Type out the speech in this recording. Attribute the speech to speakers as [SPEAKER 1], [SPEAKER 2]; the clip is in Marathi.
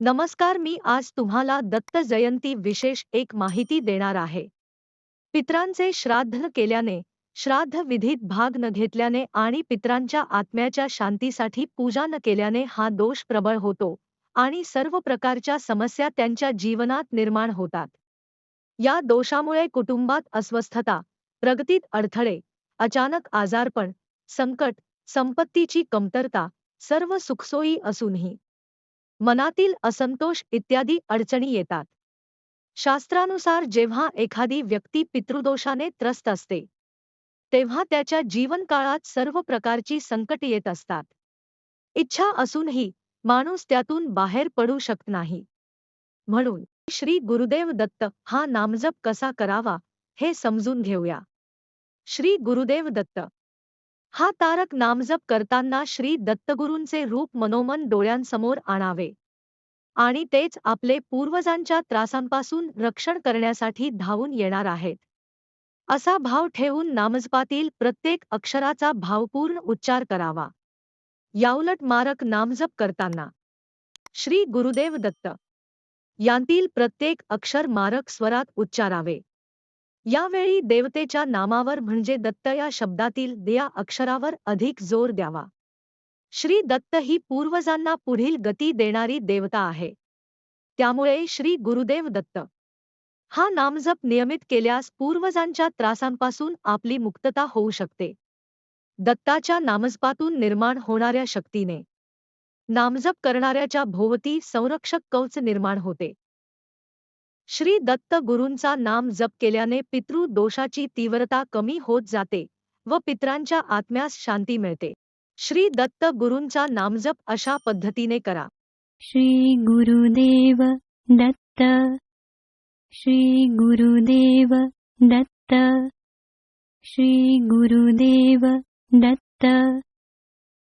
[SPEAKER 1] नमस्कार मी आज तुम्हाला दत्त जयंती विशेष एक माहिती देणार आहे. पित्रांचे श्राद्ध केल्याने श्राद्ध विधीत भाग न घेतल्याने आणि पित्रांच्या आत्म्याच्या शांतीसाठी पूजा न केल्याने हा दोष प्रबळ होतो आणि सर्व प्रकारच्या समस्या त्यांच्या जीवनात निर्माण होतात. या दोषामुळे कुटुंबात अस्वस्थता प्रगतीत अडथळे अचानक आजारपण संकट संपत्तीची कमतरता सर्व सुखसोयी असूनही मनातील असंतोष इत्यादी अडचणी येतात. शास्त्रानुसार जेव्हा एखादी व्यक्ती पितृदोषाने त्रस्त असते तेव्हा त्याच्या जीवनकाळात सर्व प्रकारची संकट येत असतात. इच्छा असूनही माणूस त्यातून बाहेर पडू शकत नाही. म्हणून श्री गुरुदेव दत्त हा नामजप कसा करावा हे समजून घेऊया. श्री गुरुदेव दत्त हा तारक नामजप करताना श्री दत्तगुरूंचे रूप मनोमन डोळ्यांसमोर आणावे. आणि तेच आपले पूर्वजांच्या त्रासांपासून रक्षण करण्यासाठी धावून येणार आहेत. असा भाव ठेवून नामजपातील प्रत्येक अक्षराचा भावपूर्ण उच्चार करावा. याउलट मारक नामजप करताना. श्री गुरुदेव दत्त. यांतील प्रत्येक अक्षर मारक स्वरात उच्चारावे. यावेळी देवतेच्या नामावर म्हणजे दत्त या शब्दातील दया अक्षरावर अधिक जोर द्यावा. श्री दत्त ही पूर्वजांना पुढील गती देणारी देवता आहे. त्यामुळे श्री गुरुदेव दत्त. हा नामजप नियमित केल्यास पूर्वजांच्या त्रासांपासून आपली मुक्तता होऊ शकते. दत्ताच्या नामजपातून निर्माण होणाऱ्या शक्तीने. नामजप करणाऱ्याच्या भोवती संरक्षक कवच निर्माण होते. श्री दत्त गुरूंचा नाम जप केल्याने पितृ दोषाची तीव्रता कमी होत जाते व पित्रांच्या आत्म्यास शांती मिळते. श्री दत्त गुरूंचा नामजप अशा पद्धतीने करा.
[SPEAKER 2] श्री गुरुदेव दत्त. श्री गुरुदेव दत्त. श्री गुरुदेव दत्त.